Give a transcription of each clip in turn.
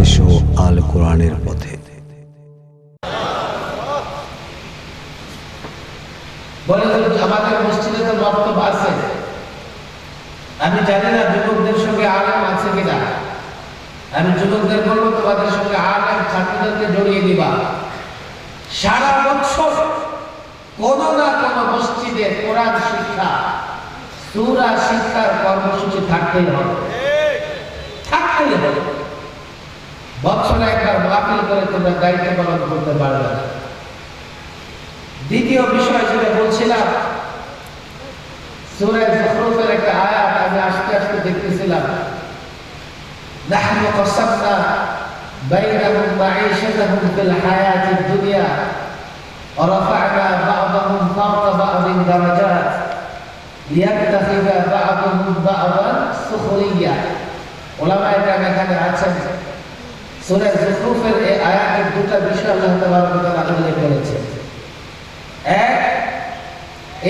এসো আল কোরআনের পথে। বলে আমাদের মসজিদে তো বক্তব্য আছে আমি জানি না যুবকদের সঙ্গে আলেম আছে কিনা। আমি যুবকদের বলব তোমাদের সঙ্গে আলেম ছাত্রদেরকে জড়িয়ে দিবা। সারা বছর কোন না কোন মসজিদে কোরআন শিক্ষা সুরা শিক্ষার কর্মসূচি থাকতেই হবে থাকতেই হবে বছরে একবার মাহফিল করে তোমরা দায়িত্ব পালন করতে পারবে না দ্বিতীয় বিষয় যেটা বলছিলাম সূরা যুখরুফের একটা আয়াত আমি আস্তে আস্তে দেখতেছিলাম নাহনু قسمنا بينهم معيشتهم في الحياة الدنيا ورفعنا بعضهم فوق بعض درجات ليتخذ بعضهم بعضا سخريا ওলামায়ে কেরাম এখানে আছেন সূরা যুখরুফের এই আয়াতের দুটো বিষয় আল্লাহ তাআলা উল্লেখ করেছেন এক,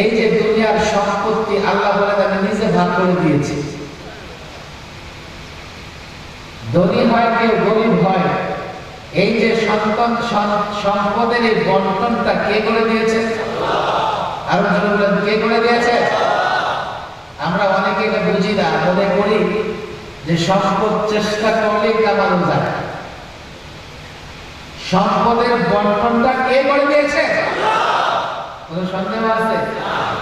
এই যে দুনিয়ার সম্পত্তি আল্লাহ বলে আমি নিজে ভাগ করে দিয়েছি। ধনী হয় কেউ গরিব হয়, এই যে সন্তান সম্পদের এই বন্টনটা কে করে দিয়েছে? আরও জন বলেন, কে করে দিয়েছে? আমরা অনেকে এটা বুঝি না, মনে করি যে সম্পদ চেষ্টা করলেই কামানো যায়। সম্পদের বন্টনটা কে করে দিয়েছে? কোনো সন্দেহ আছে?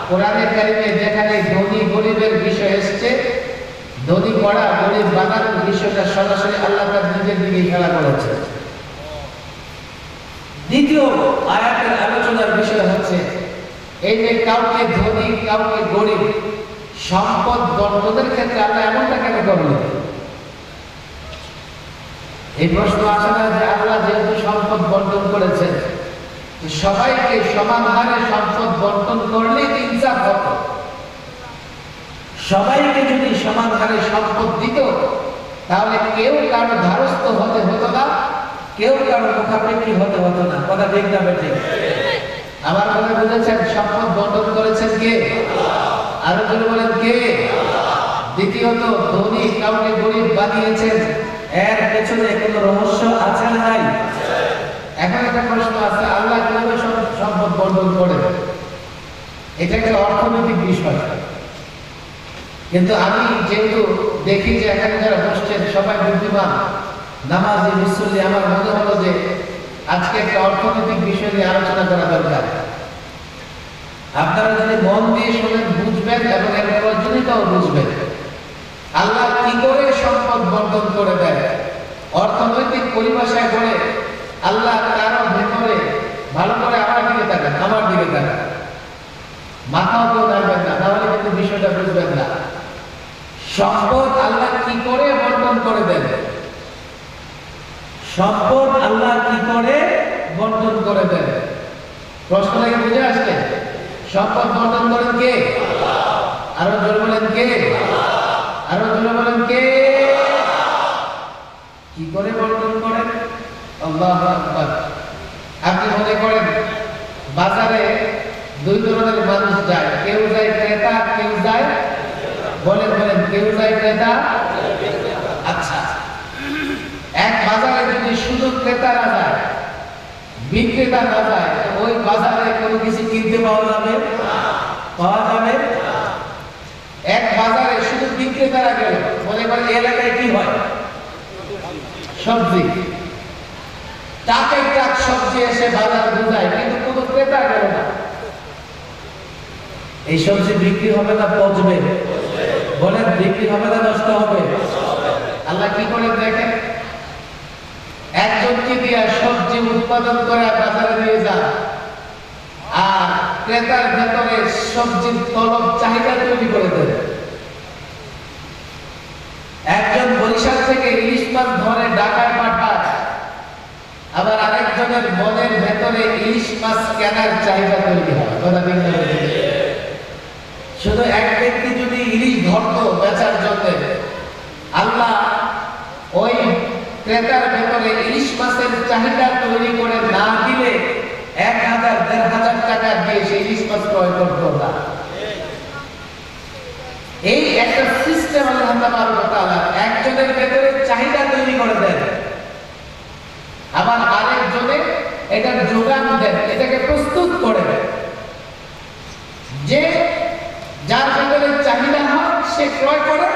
কোরআনের কারিমে যেখানে ধনী গরিবের বিষয় এসছে, ধনী করা গরিব বানানোর বিষয়টা সরাসরি আল্লাহ তার নিজের দিকে খেলা করেছে। দ্বিতীয় আয়াতের আলোচনার বিষয় হচ্ছে, এই যে কাউকে ধনী, কাউকে গরিব, সম্পদ বন্টনের ক্ষেত্রে আল্লাহ এমনটা কেন করলেন? এই প্রশ্ন আসে না যে আল্লাহ যেহেতু সম্পদ বন্টন করেছেন। সবাইকে সমান হারে সম্পদ বন্টন করলে ইনসাফ হতো। সবাইকে যদি সমান হারে সম্পদ দিত, তাহলে কেউ কারও ধারস্থ হতে হতো না, কেউ কারও মুখাপেক্ষি হতে হতো না। কথা ঠিক না ঠিক আমার কথা বুঝেছেন? সম্পদ বন্টন করেছেন কে? আরও জোরে বলেন কে? দ্বিতীয়ত, ধনী কাউকে গরিব বানিয়েছেন। এর পেছনে কোনো রহস্য আছে না নাই এখন একটা প্রশ্ন আছে আল্লাহ কীভাবে সম- সম্পদ বন্টন করে এটা একটা অর্থনৈতিক বিষয় কিন্তু আমি যেহেতু দেখি যে এখানে যারা বসছেন, সবাই বুদ্ধিমান। নামাজি, মুসল্লি আমার মনে হলো যে আজকে একটা অর্থনৈতিক বিষয় নিয়ে আলোচনা করা দরকার। আপনারা যদি মন দিয়ে শোনেন, বুঝবেন এবং এর প্রয়োজনীয়তাও বুঝবেন। আল্লাহ কি করে সম্পদ বন্টন করে দেয়? অর্থনৈতিক পরিভাষায় করে আল্লাহ কারও ভেতরে ভালো করে আমার দিকে তাকান, আমার দিকে তাকান। মাথাও কেউ নাড়বেন না তাহলে কিন্তু বিষয়টা বুঝবেন না সম্পদ আল্লাহ কি করে বন্টন করে দেন? সম্পদ আল্লাহ কি করে বন্টন করে দেন? প্রশ্নটা কি বুঝে আসছে? সম্পদ বন্টন করেন কে? আরও জোরে বলেন কে? আরও জোরে বলেন কে? কি করে বন্টন করেন? আল্লাহু আকবার। আপনি মনে করেন, বাজারে দুই ধরনের মানুষ যায়। কেউ যায় ক্রেতা, কেউ যায় বলেন বলেন, কেউ যায় ক্রেতা? আচ্ছা। এক বাজারে যদি শুধু ক্রেতারা যায়, বিক্রেতা না যায়, ওই বাজারে কোনো কিছু কিনতে পাওয়া যাবে? পাওয়া যাবে? এক বাজারে শুধু বিক্রেতারা গেল, মনে করেন এলাকায় কি হয়? সবজি। টাকের টাক সবজি এসে বাজার বোঝায়, কিন্তু কোনো ক্রেতা গেল না। এই সবজি বিক্রি হবে না, পচবে। বলেন, বিক্রি হবে না নষ্ট হবে? আল্লাহ কি করে দেখেন? একজনকে দিয়ে সবজি উৎপাদন করে বাজারে নিয়ে যান আর ক্রেতার ভেতরে সবজির তলব চাহিদা তৈরি করে দেবে একজন বরিশাল থেকে ইলিশ মাছ ধরে ঢাকায় পাঠায়, আবার আরেকজনের মনের ভেতরে ইলিশ মাছ কেনার চাহিদা তৈরি হয়। কথা ঠিক না বেঠিক? শুধু এক ব্যক্তি যদি ইলিশ ধরতো বেচার জন্য আল্লাহ ওই ক্রেতার ভেতরে ইলিশ মাছের চাহিদা তৈরি করে না দিলে এক হাজার, দেড় হাজার টাকা দিয়ে সেই ইলিশ মাছ ক্রয় করতো না। এই একটা সিস্টেম আল্লাহ তাআলা একজনের ভেতরে চাহিদা তৈরি করে দেন। আবার আরেকজনে এটার যোগান দেন, এটাকে প্রস্তুত করে যে যার ভেতরে চাহিদা হয়, সে ক্রয় করে,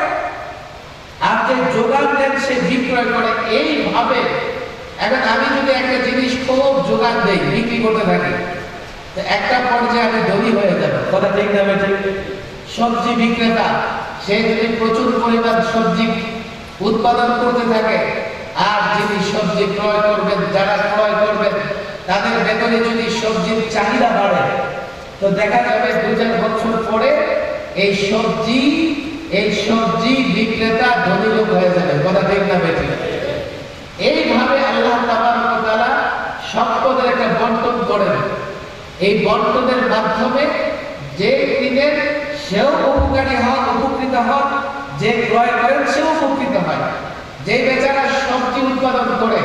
আর যে যোগান দেন, সে বিক্রয় করে। এইভাবে এখন আমি যদি একটা জিনিস খুব যোগান দেই, বিক্রি করতে থাকি একটা পর্যায়ে আমি ধনী হয়ে যাবে। কথা ঠিক না ঠিক সবজি বিক্রেতা, সে যদি প্রচুর পরিমাণ সবজি উৎপাদন করতে থাকে, আর যিনি সবজি ক্রয় করবেন, যারা ক্রয় করবেন, তাদের ভেতরে যদি সবজির চাহিদা বাড়ে, তো দেখা যাবে দু চার বছর পরে এই সবজি এই সবজি বিক্রেতা ধনী লোক হয়ে যাবে। কথা ঠিক না বেঠিক এইভাবে আল্লাহ তাআলা সম্পদের একটা বন্টন করেন। এই বন্টনের মাধ্যমে যে কিনেন সেও উপকারী হন, উপকৃত হন, যে ক্রয় করেন সেও উপকৃত হয়। যে বেচারা সবজি উৎপাদন করে,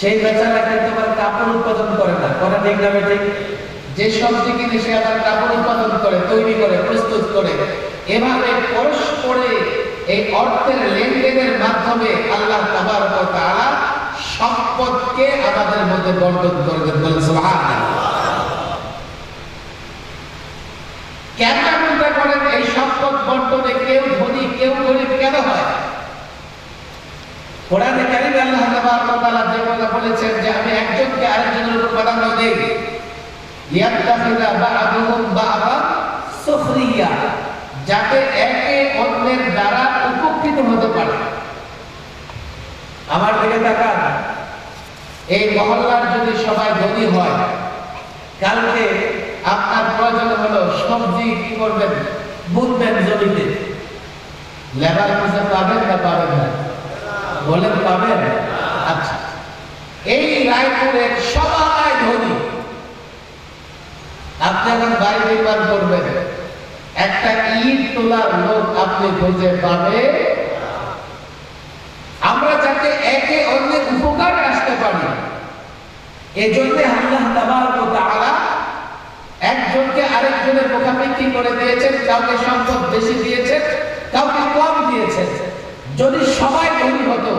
সেই বেচারা কিন্তু আবার কাপড় উৎপাদন করে না। কথা ঠিক না ঠিক যে সবজি কিনে সে আবার কাপড় উৎপাদন করে, তৈরি করে, প্রস্তুত করে। এভাবে পরস্পরে এই অর্থের লেনদেনের মাধ্যমে আল্লাহ সম্পদকে আমাদের মধ্যে বন্টন সুবহানাল্লাহ। কেন করেন? এই সম্পদ বন্টনে কেউ ধনী, কেউ গরিব কেন হয়? একজনকে যাতে একে অন্যের দ্বারা উপকৃত হতে পারে আমার দিকে তাকান এই মহল্লার যদি সবাই ধনী হয়, কালকে আপনার প্রয়োজন হলো সবজি কি করবেন? বুনবেন জমিতে। লেবার কিছু পাবেন না পাবেন না? বলেন পাবেন? আচ্ছা। এই রায়পুরের সবাই ধনী। আপনি এখন বাড়ি নির্মাণ করবেন। একটা ইট তোলার লোক আপনি খুঁজে পাবে আমরা যাতে একে অন্যের উপকারে আসতে পারি আল্লাহ তাবারক তাআলা একজনকে আরেকজনের করে দিয়েছেন, কাউকে সম্পদ বেশি দিয়েছেন, কাউকে কম দিয়েছেন। যদি সবাই ধনী হতো,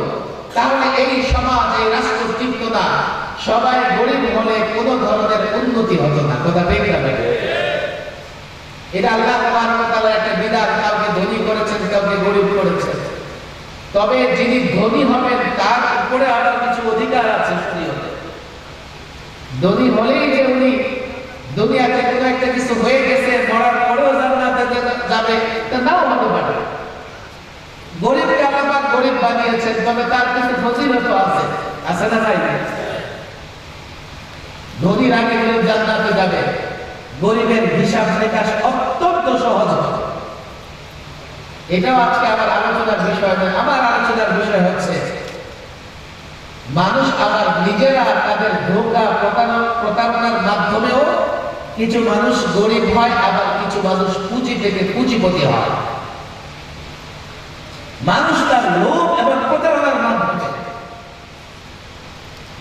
তাহলে এই সমাজ, এই রাষ্ট্র টিকত সবাই গরিব হলে কোনো ধরনের উন্নতি হতো না। কথা না এটা আল্লাহ একটা বিধান। কাউকে ধনী করেছেন, কাউকে গরিব করেছেন। তবে যিনি ধনী হবেন তার উপরে আবার কিছু অধিকার আছে শরীয়তে ধনী হলেই যে উনি দুনিয়াতে কোনো একটা কিছু হয়ে গেছে, মরার পরেও জান্নাতে যাবে, তা নাও হতে পারে গরিবকে আল্লাহ গরিব বানিয়েছেন, তবে তার কিছু ফজিলত আছে। আছে না ভাই ধনীর আগে গরিব জান্নাতে যাবে। গরিবের হিসাব নিকাশ অত্যন্ত সহজ এটাও আজকে আমার আলোচনার বিষয় নয়, আমার আলোচনার বিষয় হচ্ছে মানুষ আবার নিজেরা তাদের ধোকা প্রতারণার মাধ্যমেও কিছু মানুষ গরিব হয়, আবার কিছু মানুষ পুঁজি থেকে পুঁজিপতি হয়। মানুষ তার লোভ এবং প্রতারণার মাধ্যমে।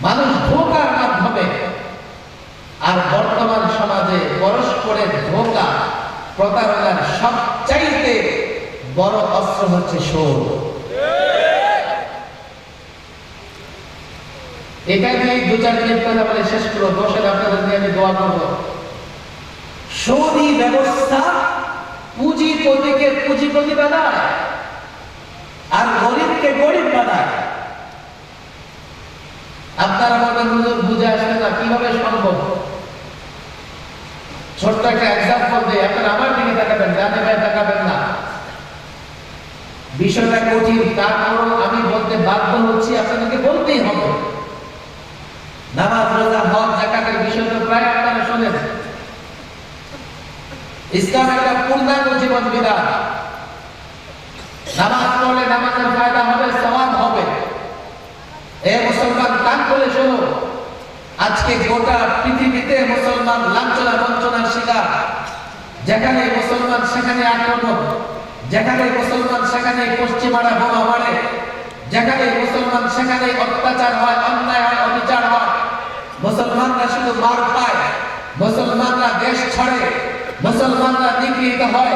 মানুষ ধোকার মাধ্যমে। আর বর্তমান সমাজে পরস্পরের ধোকা, প্রতারণার সবচাইতে বড় অস্ত্র হচ্ছে সোর এটা নিয়ে দু চার বলে শেষ করব বসেন আপনাদের নিয়ে আমি দোয়া করব। সৌদি ব্যবস্থা পুঁজিপতিকে পুঁজিপতি বানায় আর গরিবকে গরিব বানায় আপনারা বুঝে আসবে না, কীভাবে সম্ভব? ছোট্ট একটা এক্সাম্পল দিই আপনারা আমার দিকে তাকাবেন ডানে ভাই না। বিষয়টা কঠিন, তারপরও আমি বলতে বাধ্য হচ্ছি, আপনাদেরকে বলতেই হবে। নামাজ, রোজা, হজ জাকাতের বিষয় তো প্রায় আপনারা শোনেন ইসলাম একটা পূর্ণাঙ্গ জীবন বিধান নামাজ পড়লে নামাজের ফায়দা হবে, সওয়াব হবে। এ মুসলমান কান করে শোনো। আজকে গোটা পৃথিবীতে মুসলমান লাঞ্ছনা বঞ্চনার শিকার। যেখানে মুসলমান, সেখানে আক্রমণ। যেখানে মুসলমান, সেখানে পশ্চিমারা বোমা মারে। যেখানে মুসলমান সেখানে অত্যাচার হয়, অন্যায় হয়, অবিচার হয়। মুসলমানরা শুধু মার পায় মুসলমানরা দেশ ছড়ে, মুসলমানরা নিগৃহীত হয়।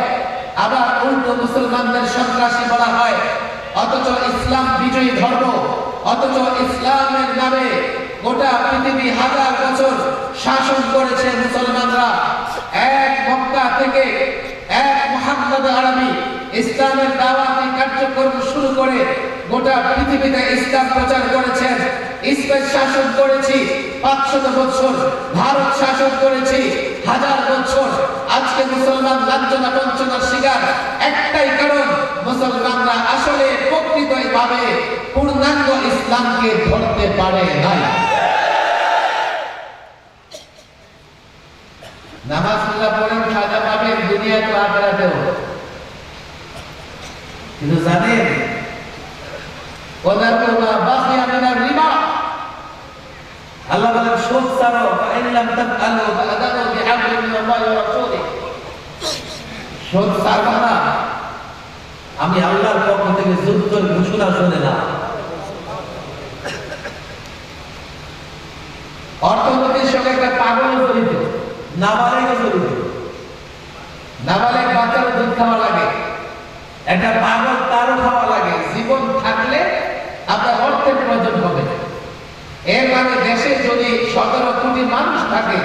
আবার উল্টো মুসলমানদের সন্ত্রাসী বলা হয়। অথচ ইসলাম বিজয়ী ধর্ম, অথচ ইসলামের নামে গোটা পৃথিবী হাজার বছর শাসন করেছে মুসলমানরা। এক মক্কা থেকে এক মোহাম্মদ আরবি ইসলামের দাওয়াতি কার্যক্রম শুরু করে গোটা পৃথিবীতে ইসলাম প্রচার করেছেন। স্পেন শাসন করেছি পাঁচশত বছর ভারত শাসন করেছি হাজার বছর আজকে মুসলমান লাঞ্ছনা বঞ্চনার শিকার। একটাই কারণ, মুসলমানরা আসলে প্রকৃত ভাবে পূর্ণাঙ্গ ইসলামকে ধরতে পারে নাই। নামাজ পড়েন, সাজা পাবেন দুনিয়া তো আখেরাতেও। আমি আল্লাহর পক্ষ থেকে যুদ্ধের ঘোষণা শুনে না অর্থনীতির সঙ্গে একটা পাগল জড়িত নাবালেগ জড়িত। নাবালেগ বাচ্চারও দুধ খাওয়া লাগে। একটা পাগল তারও খাওয়া লাগে জীবন থাকলে আপনার অর্থের প্রয়োজন হবে এর মানে দেশে যদি সতেরো কোটি মানুষ থাকে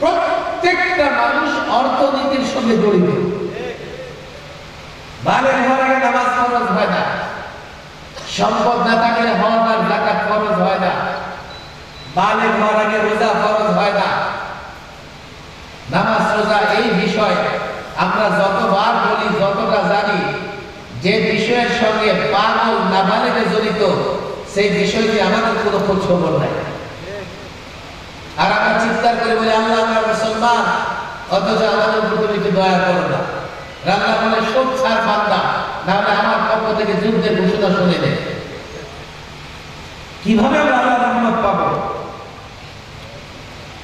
প্রত্যেকটা মানুষ অর্থনীতির সঙ্গে জড়িত। সম্পদ না থাকলে হওয়ার আর জাকাত খরচ হয় না বালের হওয়ার আগে রোজা খরচ হয় না নামাজ রোজা এই বিষয় আমরা যতবার বলি যতটা জানি যে বিষয়ের সঙ্গে পাগল নাবালেগে জড়িত সেই বিষয়টি আমাদের কোনো খোঁজ খবর নাই। আর আমরা চিৎকার করে বলি, আল্লাহ আমরা মুসলমান, অথচ আমাদের উপর তুমি দয়া করো না। রান্না বলে সব ছাড় বান্দা নাহলে আমার পক্ষ থেকে যুদ্ধের ঘোষণা শুনে নেয় কীভাবে আমরা আল্লাহ রহমত পাবো?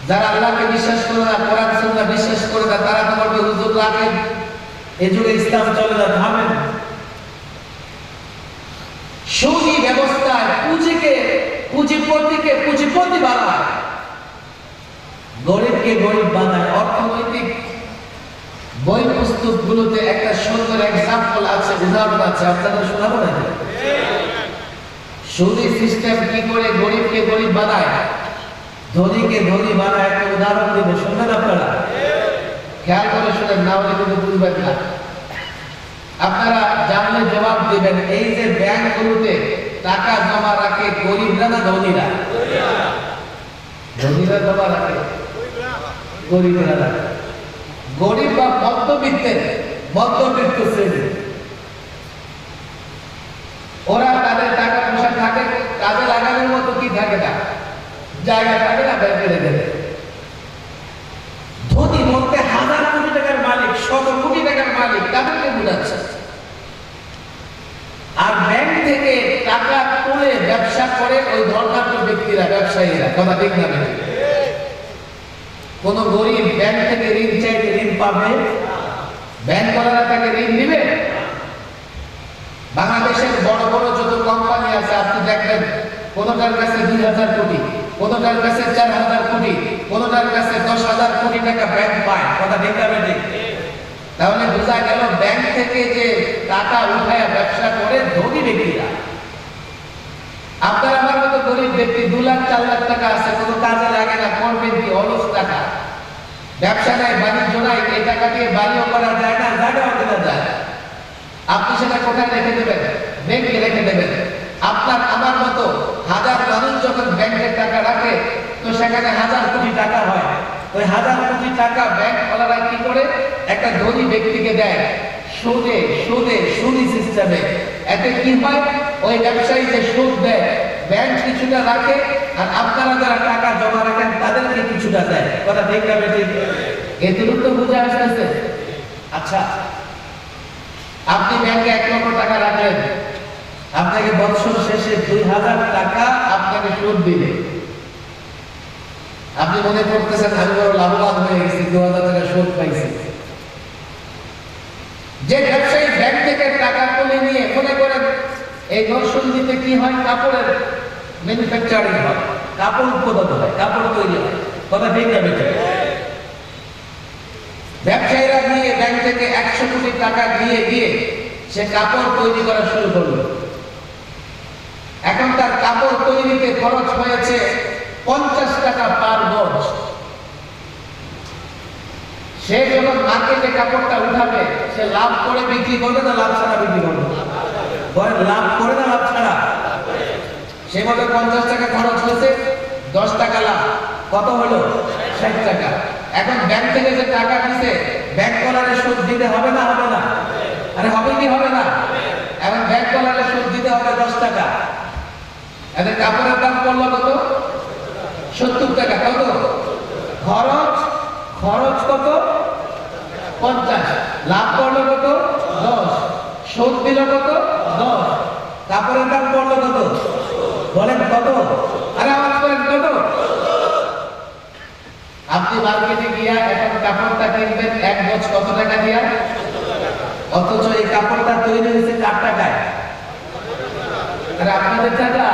যারা আল্লাহকে বিশ্বাস করে না, কোরআন, সুন্নাহ বিশ্বাস করে না, তারা তো বলবে, হুজুর, রাখেন। এ যুগে ইসলাম চলে না থামেন সৌদি ব্যবস্থায় পুঁজিকে, পুঁজিপতিকে পুঁজিপতি বানায়। গরিবকে গরিব বানায়। অর্থনৈতিক বই পুস্তক গুলোতে একটা সুন্দর এক্সাম্পল আছে আছে। আপনাদের শোনাবো না সৌদি সিস্টেম কি করে গরিবকে গরিব বানায়? ধনীকে ধনী বানায়। একটা উদাহরণ দিবে। শুনবেন আপনারা? খেয়াল করে শুনেন, না হলে কিন্তু বুঝবেন না। আপনারা জানলে জবাব দিবেন, এই যে ব্যাংকগুলোতে টাকা জমা রাখে গরিবরা না ধনীরা? ধনীরা জমা রাখে, গরিবরা রাখে। গরিব বা মধ্যবিত্তের মধ্যবিত্ত শ্রেণি। ওরা তাদের টাকা পয়সা থাকে, কাজে লাগানোর মতো কি থাকে না? জায়গা থাকে না ব্যাংকে রেখে দেয় ধনী বলতে হাজার কোটি টাকার মালিক শত কোটি টাকার মালিক তাদেরকে বোঝাচ্ছে আর ব্যাংক থেকে টাকা তুলে ব্যবসা করে ওই ব্যক্তিরা, ব্যবসায়ীরা, কথা ঠিক না কোন গরিব ব্যাংক থেকে ঋণ চাইতে ঋণ পাবে? ব্যাংক করারা তাকে ঋণ দিবে? বাংলাদেশের বড় বড় যত কোম্পানি আছে, আপনি দেখবেন, কোনটার কাছে দুই হাজার কোটি, কোনটার কাছে চার হাজার কোটি, কোনটার কাছে দশ হাজার কোটি টাকা ব্যাংক পায়, কথা ঠিক তাহলে বোঝা গেল ব্যাংক থেকে যে টাকা উঠায় ব্যবসা করে ধনী ব্যক্তিরা। আপনার আমার মতো গরিব ব্যক্তি দু লাখ, চার লাখ টাকা আছে, কোনো কাজে লাগে না, করবেন কি? অলস টাকা। ব্যবসা নাই, বাণিজ্য নাই, এই টাকা দিয়ে বাড়িও করা যায় না, জায়গাও কেনা যায় আপনি সেটা কোথায় রেখে দেবেন? ব্যাংকে রেখে দেবেন। আপনার আমার মতো হাজার মানুষ যখন ব্যাংকের টাকা রাখে, তো সেখানে হাজার কোটি টাকা হয়। ওই হাজার কোটি টাকা ব্যাংক ওনারা কি করে? একটা ধনী ব্যক্তিকে দেয়। সুদে সুদে সুদি সিস্টেমে এতে কি হয়? ওই ব্যবসায়ী যে সুদ দেয়। ব্যাংক কিছুটা রাখে আর আপনারা যারা টাকা জমা রাখেন, তাদেরকে কিছুটা দেয়। কথা ঠিক ঠিক এতটুকু তো বুঝে আসতেছে? আচ্ছা আপনি ব্যাংকে এক লক্ষ টাকা রাখলেন। আপনাকে বছর শেষে দুই হাজার টাকা আপনাকে সুদ দিলে আপনি মনে করতেছেন, আমি বড় লাভবান হয়ে গেছি, দু হাজার টাকা সুদ পাইছি। যে ব্যবসায়ী ব্যাংক থেকে টাকা তুলে নিয়ে মনে করেন এই দর্শন দিতে কি হয়? কাপড়ের ম্যানুফ্যাকচারিং হয়। কাপড় উৎপাদন হয়, কাপড় তৈরি হয়। কথা ঠিক না বেটে ব্যবসায়ীরা গিয়ে ব্যাংক থেকে একশো কোটি টাকা দিয়ে গিয়ে সে কাপড় তৈরি করা শুরু করল। এখন তার কাপড় তৈরিতে খরচ হয়েছে পঞ্চাশ টাকা পার গজ। সে যখন মার্কেটে কাপড়টা উঠাবে, সে লাভ করে বিক্রি করবে না, লাভ ছাড়া বিক্রি করবে বলে লাভ করে না লাভ ছাড়া। সেভাবে পঞ্চাশ টাকা খরচ হয়েছে, দশ টাকা লাভ। কত হলো? ষাট টাকা। এখন ব্যাংক থেকে যে টাকা দিছে ব্যাংক কলারে সুদ দিতে হবে না হবে না? আরে হবে কি হবে না? এখন ব্যাংক কলারে সুদ দিতে হবে দশ টাকা। এদের কাপড়ের দাম পড়ল কত? সত্তর টাকা, কত? খরচ খরচ কত? পঞ্চাশ। লাভ করল কত? দশ। সুদ দিল কত? দশ। কাপড়ের দাম পড়ল কত? বলেন কত? আরে আওয়াজ করেন, কত? আপনি মার্কেটে গিয়া এখন কাপড়টা কিনবেন, এক গজ কত টাকা দিয়া? অথচ এই কাপড়টা তৈরি হয়েছে চার টাকায়। আরে আপনাদের টাকা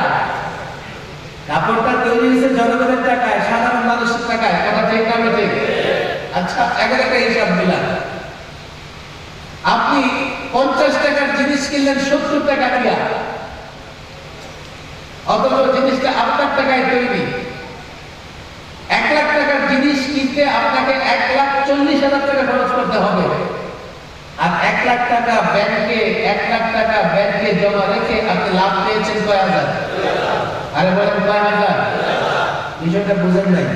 কাপড়টা তৈরি হয়েছে জনগণের টাকায়, সাধারণ মানুষের টাকায়, কথা ঠিক না ঠিক? আচ্ছা একটা হিসাব দিলাম আপনি পঞ্চাশ টাকার জিনিস কিনলেন সত্তর টাকা দিয়া। অথচ জিনিসটা আপনার টাকায় তৈরি। এক লাখ টাকার জিনিস কিনতে আপনাকে এক লাখ চল্লিশ হাজার টাকা খরচ করতে হবে। আর এক লাখ টাকা ব্যাংকে, এক লাখ টাকা ব্যাংকে জমা রেখে আপনি লাভ পেয়েছেন কয় হাজার? আরে বলেন কয় হাজার? বিষয়টা বুঝেন নাই।